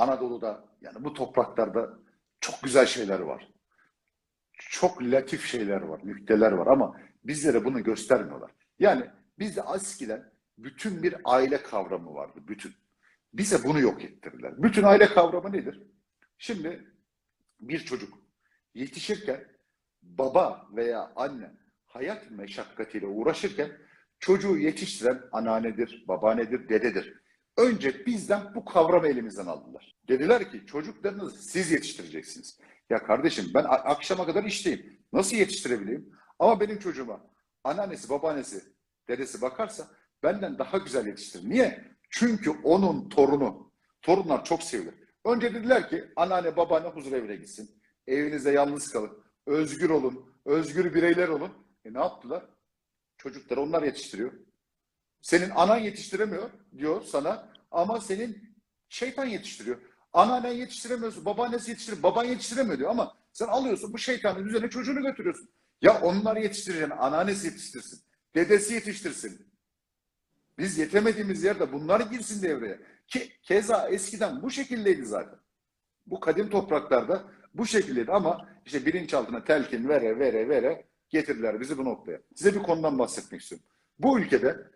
Anadolu'da yani bu topraklarda çok güzel şeyler var. Çok latif şeyler var, nükteler var ama bizlere bunu göstermiyorlar. Yani bizde eskiden bütün bir aile kavramı vardı, bütün. Bize bunu yok ettirdiler. Bütün aile kavramı nedir? Şimdi bir çocuk yetişirken baba veya anne hayat meşakkatiyle uğraşırken çocuğu yetiştiren anneannedir, babaannedir, dededir. Önce bizden bu kavramı elimizden aldılar. Dediler ki çocuklarınızı siz yetiştireceksiniz. Ya kardeşim ben akşama kadar işteyim. Nasıl yetiştirebileyim? Ama benim çocuğuma anneannesi, babaannesi, dedesi bakarsa benden daha güzel yetiştirir. Niye? Çünkü onun torunu. Torunlar çok sevilir. Önce dediler ki anneanne, babaanne huzur evine gitsin. Evinizde yalnız kalın. Özgür olun. Özgür bireyler olun. E ne yaptılar? Çocukları onlar yetiştiriyor. Senin anan yetiştiremiyor diyor sana ama senin şeytan yetiştiriyor. Anneannen yetiştiremiyorsun, babaannesi yetiştiremiyor, baban yetiştiremiyor diyor ama sen alıyorsun bu şeytanın üzerine çocuğunu götürüyorsun. Ya onlar yetiştireceksin, anneannesi yetiştirsin, dedesi yetiştirsin. Biz yetemediğimiz yerde bunlar girsin devreye. Ki keza eskiden bu şekildeydi zaten. Bu kadim topraklarda bu şekildeydi ama işte bilinçaltına telkin vere vere vere getirdiler bizi bu noktaya. Size bir konudan bahsetmek istiyorum. Bu ülkede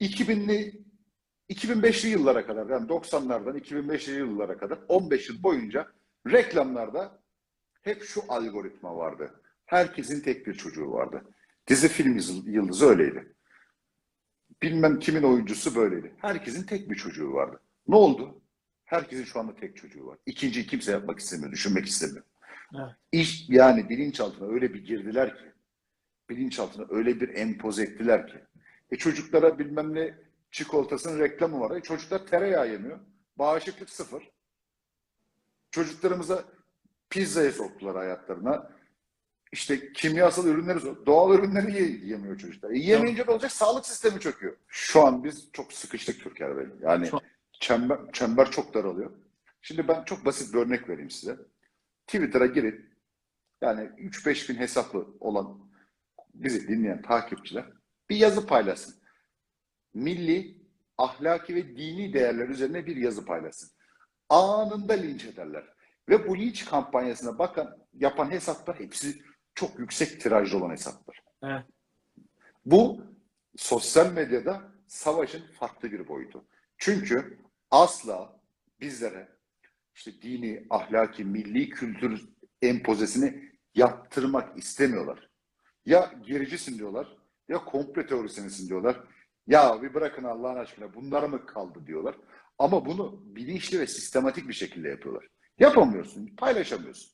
2000'li 2005'li yıllara kadar yani 90'lardan 2005'li yıllara kadar 15 yıl boyunca reklamlarda hep şu algoritma vardı. Herkesin tek bir çocuğu vardı. Dizi film yıldızı öyleydi. Bilmem kimin oyuncusu böyleydi. Herkesin tek bir çocuğu vardı. Ne oldu? Herkesin şu anda tek çocuğu var. İkinciyi kimse yapmak istemiyor, düşünmek istemiyor. Evet. İş yani bilinçaltına öyle bir girdiler ki, bilinçaltına öyle bir empoze ettiler ki. E çocuklara bilmem ne çikolatasının reklamı var. E çocuklar tereyağı yemiyor. Bağışıklık sıfır. Çocuklarımıza pizzaya soktular hayatlarına. İşte kimyasal ürünleri, sok- doğal ürünleri ye- yiyemiyor çocuklar. E yiyemeyince ne olacak? Sağlık sistemi çöküyor. Şu an biz çok sıkıştık Türker Bey. Yani Çok. çember, çember çok daralıyor. Şimdi ben çok basit bir örnek vereyim size. Twitter'a girin. Yani 3-5 bin hesaplı olan bizi dinleyen takipçiler bir yazı paylaşsın. Milli, ahlaki ve dini değerler üzerine bir yazı paylaşsın. Anında linç ederler. Ve bu linç kampanyasına bakan, yapan hesaplar hepsi çok yüksek tirajlı olan hesaplar. Evet. Bu sosyal medyada savaşın farklı bir boyutu. Çünkü asla bizlere işte dini, ahlaki, milli kültür empozesini yaptırmak istemiyorlar. Ya gericisin diyorlar, ya komple teorisyensin diyorlar. Ya bir bırakın Allah'ın aşkına bunlar mı kaldı diyorlar. Ama bunu bilinçli ve sistematik bir şekilde yapıyorlar. Yapamıyorsun, paylaşamıyorsun.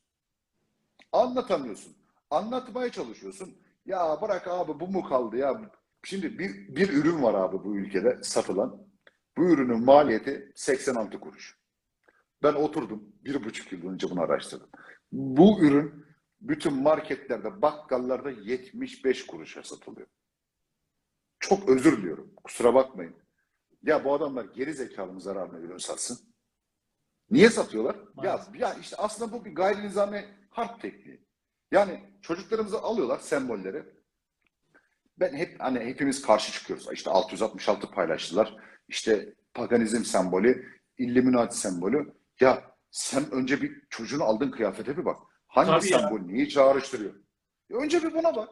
Anlatamıyorsun. Anlatmaya çalışıyorsun. Ya bırak abi bu mu kaldı ya? Şimdi bir, bir ürün var abi bu ülkede satılan. Bu ürünün maliyeti 86 kuruş. Ben oturdum bir buçuk yıl önce bunu araştırdım. Bu ürün bütün marketlerde, bakkallarda 75 kuruşa satılıyor. Çok özür diliyorum. Kusura bakmayın. Ya bu adamlar geri zekalı mı zararına ürün satsın? Niye satıyorlar? Ya, Maalesef. ya işte aslında bu bir gayri nizami harp tekniği. Yani çocuklarımızı alıyorlar sembolleri. Ben hep hani hepimiz karşı çıkıyoruz. İşte 666 paylaştılar. İşte paganizm sembolü, illuminati sembolü. Ya sen önce bir çocuğunu aldığın kıyafete bir bak. Hangi Tabii ya. sembol neyi çağrıştırıyor? Ya önce bir buna bak.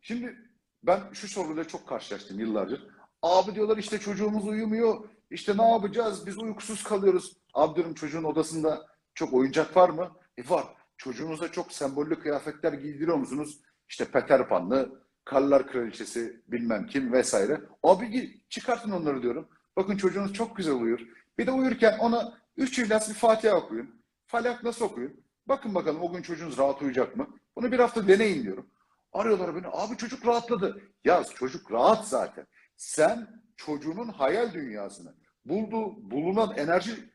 Şimdi ben şu soruyla çok karşılaştım yıllardır. Abi diyorlar işte çocuğumuz uyumuyor. İşte ne yapacağız? Biz uykusuz kalıyoruz. Abi diyorum çocuğun odasında çok oyuncak var mı? E var. Çocuğunuza çok sembollü kıyafetler giydiriyor musunuz? İşte Peter Pan'lı, Karlar Kraliçesi bilmem kim vesaire. Abi çıkartın onları diyorum. Bakın çocuğunuz çok güzel uyur. Bir de uyurken ona üç ihlas bir Fatiha okuyun. Falak nasıl okuyun? Bakın bakalım o gün çocuğunuz rahat uyuyacak mı? Bunu bir hafta deneyin diyorum. Arıyorlar beni. Abi çocuk rahatladı. Ya çocuk rahat zaten. Sen çocuğunun hayal dünyasını, bulduğu, bulunan enerji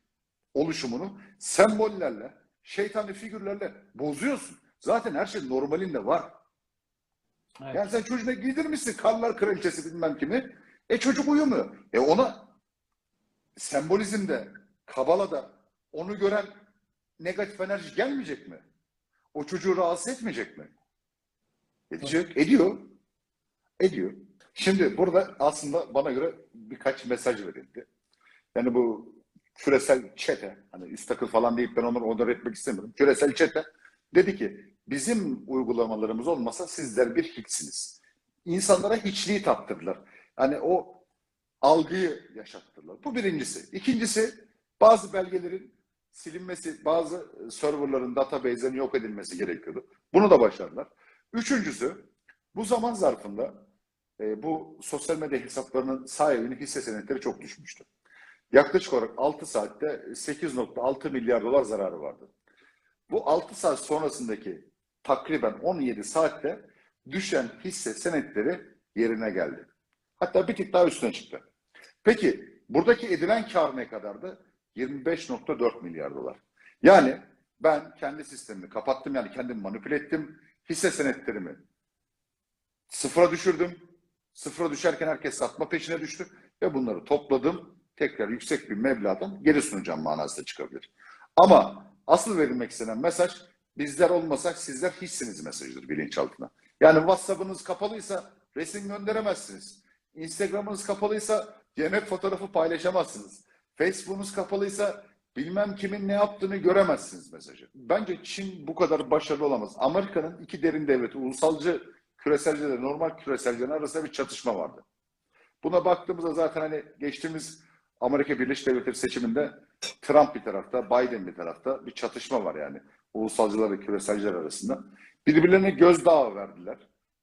oluşumunu sembollerle, şeytani figürlerle bozuyorsun. Zaten her şey normalinde var. Evet. Yani sen çocuğuna giydirmişsin karlar kraliçesi bilmem kimi. E çocuk uyumuyor. E ona sembolizmde, kabalada onu gören negatif enerji gelmeyecek mi? O çocuğu rahatsız etmeyecek mi? Edecek. Ediyor. Ediyor. Şimdi burada aslında bana göre birkaç mesaj verildi. Yani bu küresel çete, hani üst takıl falan deyip ben onları onur etmek istemiyorum. Küresel çete dedi ki bizim uygulamalarımız olmasa sizler bir hiçsiniz. İnsanlara hiçliği tattırdılar. Hani o algıyı yaşattırdılar. Bu birincisi. İkincisi bazı belgelerin silinmesi, bazı serverların, database'lerin yok edilmesi gerekiyordu. Bunu da başardılar. Üçüncüsü bu zaman zarfında e, bu sosyal medya hesaplarının sahibinin hisse senetleri çok düşmüştü. Yaklaşık olarak 6 saatte 8.6 milyar dolar zararı vardı. Bu 6 saat sonrasındaki takriben 17 saatte düşen hisse senetleri yerine geldi. Hatta bir tık daha üstüne çıktı. Peki buradaki edilen kar ne kadardı? 25.4 milyar dolar. Yani ben kendi sistemimi kapattım yani kendim manipüle ettim. Hisse senetlerimi sıfıra düşürdüm. Sıfıra düşerken herkes satma peşine düştü ve bunları topladım. Tekrar yüksek bir meblağdan geri sunacağım manasında çıkabilir. Ama asıl verilmek istenen mesaj bizler olmasak sizler hiçsiniz mesajıdır bilinçaltına. Yani WhatsApp'ınız kapalıysa resim gönderemezsiniz. Instagram'ınız kapalıysa yemek fotoğrafı paylaşamazsınız. Facebook'unuz kapalıysa bilmem kimin ne yaptığını göremezsiniz mesajı. Bence Çin bu kadar başarılı olamaz. Amerika'nın iki derin devleti, ulusalcı küreselciler, normal küreselcilerin arasında bir çatışma vardı. Buna baktığımızda zaten hani geçtiğimiz Amerika Birleşik Devletleri seçiminde Trump bir tarafta, Biden bir tarafta bir çatışma var yani. Ulusalcılar ve küreselciler arasında. Birbirlerine gözdağı verdiler.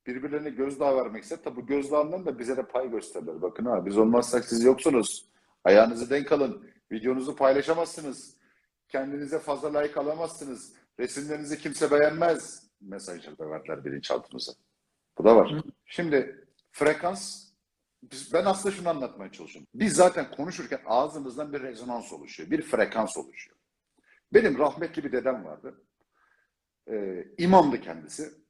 Birbirlerine gözdağı vermek ise tabii gözdağından da bize de pay gösterdiler. Bakın ha biz olmazsak siz yoksunuz. Ayağınızı denk alın. Videonuzu paylaşamazsınız. Kendinize fazla like alamazsınız. Resimlerinizi kimse beğenmez. Mesajları da verdiler bilinçaltımıza. Bu da var. Şimdi frekans ben aslında şunu anlatmaya çalışıyorum. Biz zaten konuşurken ağzımızdan bir rezonans oluşuyor. Bir frekans oluşuyor. Benim rahmetli bir dedem vardı. Ee, imamdı kendisi.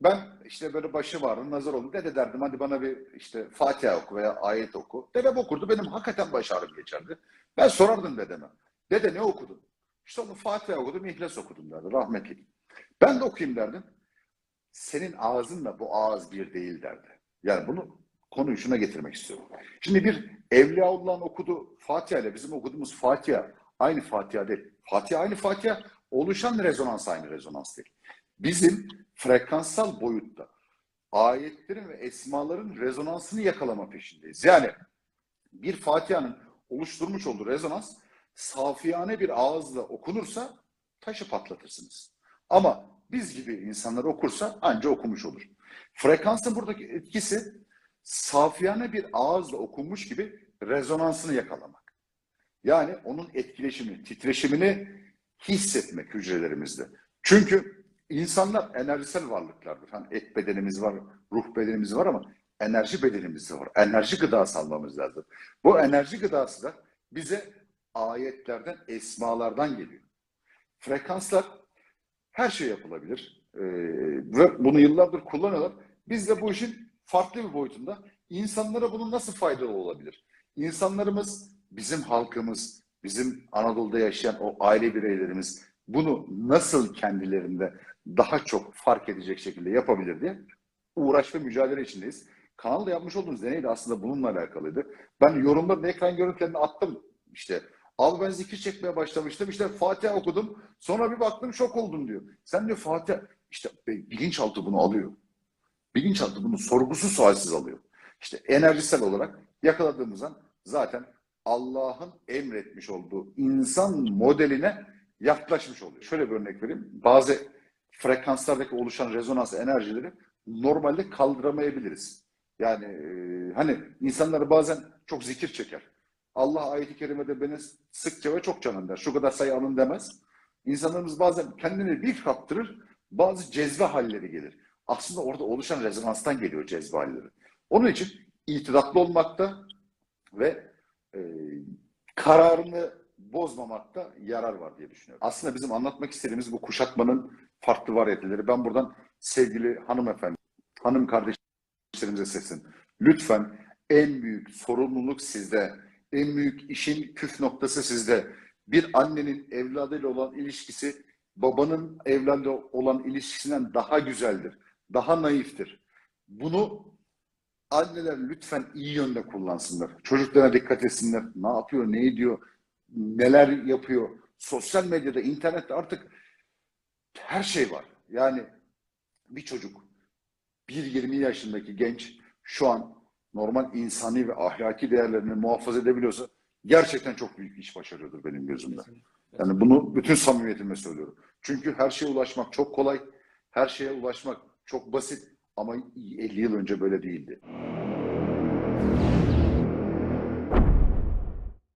Ben işte böyle başı vardı, nazar oldu. Dede derdim hadi bana bir işte Fatiha oku veya ayet oku. Dedem okurdu. Benim hakikaten baş ağrım geçerdi. Ben sorardım dedeme. Dede ne okudun? İşte onu Fatiha okudum, İhlas okudum derdi. Rahmetli. Ben de okuyayım derdim. Senin ağzınla bu ağız bir değil derdi. Yani bunu konuyu şuna getirmek istiyorum. Şimdi bir Evliyaullah'ın okuduğu Fatiha ile bizim okuduğumuz Fatiha aynı Fatiha değil. Fatiha aynı Fatiha, oluşan rezonans aynı rezonans değil. Bizim frekanssal boyutta ayetlerin ve esmaların rezonansını yakalama peşindeyiz. Yani bir Fatiha'nın oluşturmuş olduğu rezonans safiyane bir ağızla okunursa taşı patlatırsınız. Ama biz gibi insanlar okursa anca okumuş olur. Frekansın buradaki etkisi safiyane bir ağızla okunmuş gibi rezonansını yakalamak. Yani onun etkileşimini, titreşimini hissetmek hücrelerimizde. Çünkü insanlar enerjisel varlıklardır. Hani et bedenimiz var, ruh bedenimiz var ama enerji bedenimiz de var. Enerji gıdası almamız lazım. Bu enerji gıdası da bize ayetlerden, esmalardan geliyor. Frekanslar her şey yapılabilir. Ee, ve bunu yıllardır kullanıyorlar. Biz de bu işin farklı bir boyutunda insanlara bunun nasıl faydalı olabilir? İnsanlarımız, bizim halkımız, bizim Anadolu'da yaşayan o aile bireylerimiz bunu nasıl kendilerinde daha çok fark edecek şekilde yapabilir diye uğraş ve mücadele içindeyiz. Kanalda yapmış olduğumuz deney de aslında bununla alakalıydı. Ben yorumların ekran görüntülerini attım. İşte Al ben zikir çekmeye başlamıştım. İşte Fatiha okudum. Sonra bir baktım şok oldum diyor. Sen diyor Fatiha işte bilinçaltı bunu alıyor. Bilinçaltı bunu sorgusuz sualsiz alıyor. İşte enerjisel olarak yakaladığımız an zaten Allah'ın emretmiş olduğu insan modeline yaklaşmış oluyor. Şöyle bir örnek vereyim. Bazı frekanslardaki oluşan rezonans enerjileri normalde kaldıramayabiliriz. Yani e, hani insanlar bazen çok zikir çeker. Allah ayeti kerimede beni sıkça ve çok canın der. Şu kadar sayı alın demez. İnsanlarımız bazen kendini bir kaptırır, bazı cezve halleri gelir. Aslında orada oluşan rezonanstan geliyor cezve halleri. Onun için itidatlı olmakta ve e, kararını bozmamakta yarar var diye düşünüyorum. Aslında bizim anlatmak istediğimiz bu kuşatmanın farklı varyeteleri. Ben buradan sevgili hanımefendi, hanım kardeşlerimize seslen. Lütfen en büyük sorumluluk sizde. En büyük işin küf noktası sizde. Bir annenin evladıyla olan ilişkisi babanın evladıyla olan ilişkisinden daha güzeldir. Daha naiftir. Bunu anneler lütfen iyi yönde kullansınlar. Çocuklarına dikkat etsinler. Ne yapıyor, ne ediyor? neler yapıyor. Sosyal medyada, internette artık her şey var. Yani bir çocuk, bir 20 yaşındaki genç şu an normal insani ve ahlaki değerlerini muhafaza edebiliyorsa gerçekten çok büyük iş başarıyordur benim gözümde. Yani bunu bütün samimiyetimle söylüyorum. Çünkü her şeye ulaşmak çok kolay, her şeye ulaşmak çok basit ama 50 yıl önce böyle değildi.